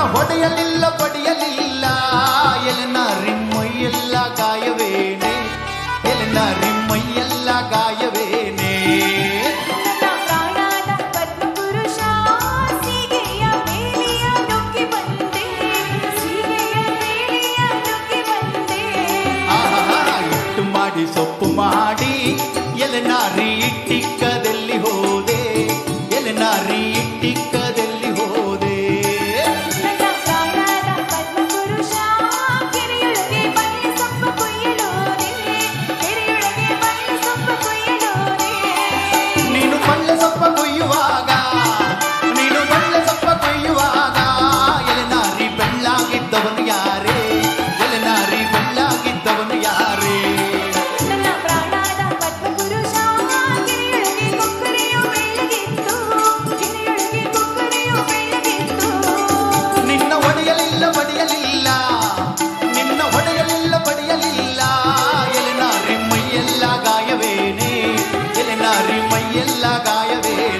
ಎನ್ನ ಹೊಡೆಯಲಿಲ್ಲ ಪಡೆಯಲಿಲ್ಲ ಎಲ್ಲಿನ ರಿಮ್ಮೈಯೆಲ್ಲ ಗಾಯವೇನೆ ಎಲ್ಲಿನ ರಿಮ್ಮೈಯೆಲ್ಲ ಗಾಯವೇನೆ ಇಟ್ಟು ಮಾಡಿ ಸೊಪ್ಪು ಮಾಡಿ ಎಲೆನ ರೀ ಟಿಕ್ಕದಲ್ಲಿ ಹೋದ. மையெல்லா காயவே.